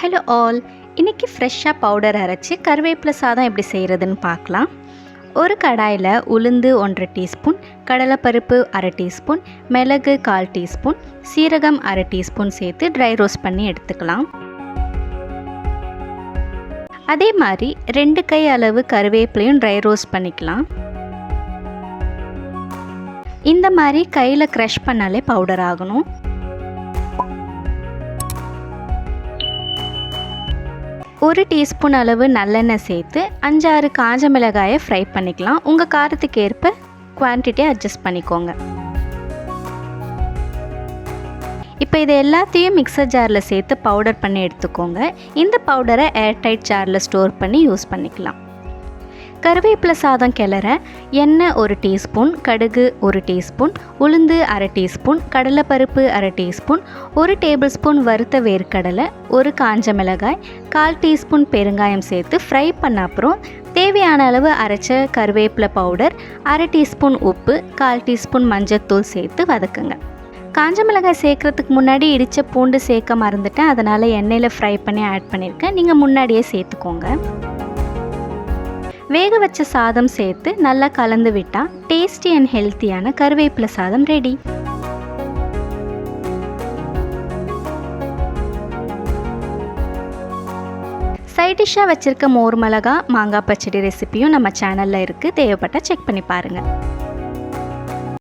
Hello all இன்றைக்கி ஃப்ரெஷ்ஷாக powder அரைச்சி கருவேப்பிலை சாதம் எப்படி செய்கிறதுன்னு பார்க்கலாம். ஒரு கடாயில் உளுந்து ஒன்றரை டீஸ்பூன் கடலைப்பருப்பு அரை டீஸ்பூன் மிளகு கால் டீஸ்பூன் சீரகம் அரை டீஸ்பூன் சேர்த்து ட்ரை ரோஸ்ட் பண்ணி எடுத்துக்கலாம். அதே மாதிரி ரெண்டு கை அளவு கருவேப்பிலையும் ட்ரை ரோஸ்ட் பண்ணிக்கலாம். இந்த மாதிரி கையில் க்ரஷ் பண்ணாலே பவுடர் ஆகணும். ஒரு டீஸ்பூன் அளவு நல்லெண்ணெய் சேர்த்து அஞ்சாறு காஞ்ச மிளகாயை ஃப்ரை பண்ணிக்கலாம். உங்கள் காரத்துக்கு ஏற்ப குவான்டிட்டியை அட்ஜஸ்ட் பண்ணிக்கோங்க. இப்போ இது எல்லாத்தையும் மிக்சர் ஜாரில் சேர்த்து பவுடர் பண்ணி எடுத்துக்கோங்க. இந்த பவுடரை ஏர்டைட் ஜாரில் ஸ்டோர் பண்ணி யூஸ் பண்ணிக்கலாம். கருவேப்பிலை சாதம் கிளற எண்ணெய் ஒரு டீஸ்பூன் கடுகு ஒரு டீஸ்பூன் உளுந்து அரை டீஸ்பூன் கடலைப்பருப்பு அரை டீஸ்பூன் ஒரு டேபிள் ஸ்பூன் வறுத்த வேர்க்கடலை ஒரு காஞ்ச மிளகாய் கால் டீஸ்பூன் பெருங்காயம் சேர்த்து ஃப்ரை பண்ண அப்புறம் தேவையான அளவு அரைச்ச கருவேப்பிலை பவுடர் அரை டீஸ்பூன் உப்பு கால் டீஸ்பூன் மஞ்சத்தூள் சேர்த்து வதக்குங்க. காஞ்ச மிளகாய் சேர்க்குறதுக்கு முன்னாடி இடித்த பூண்டு சேர்க்க மறந்துட்டேன். அதனால் எண்ணெயில் ஃப்ரை பண்ணி ஆட் பண்ணியிருக்கேன். நீங்கள் முன்னாடியே சேர்த்துக்கோங்க. வேக வச்ச சாதம் சேர்த்து நல்லா கலந்து விட்டால் டேஸ்டி அண்ட் ஹெல்த்தியான கருவேப்பிலை சாதம் ரெடி சைட் டிஷ்ஷாக வச்சுருக்க மோர் மிளகா மாங்காய் பச்சடி ரெசிப்பியும் நம்ம சேனலில் இருக்குது தேவைப்பட்டால் செக் பண்ணி பாருங்கள்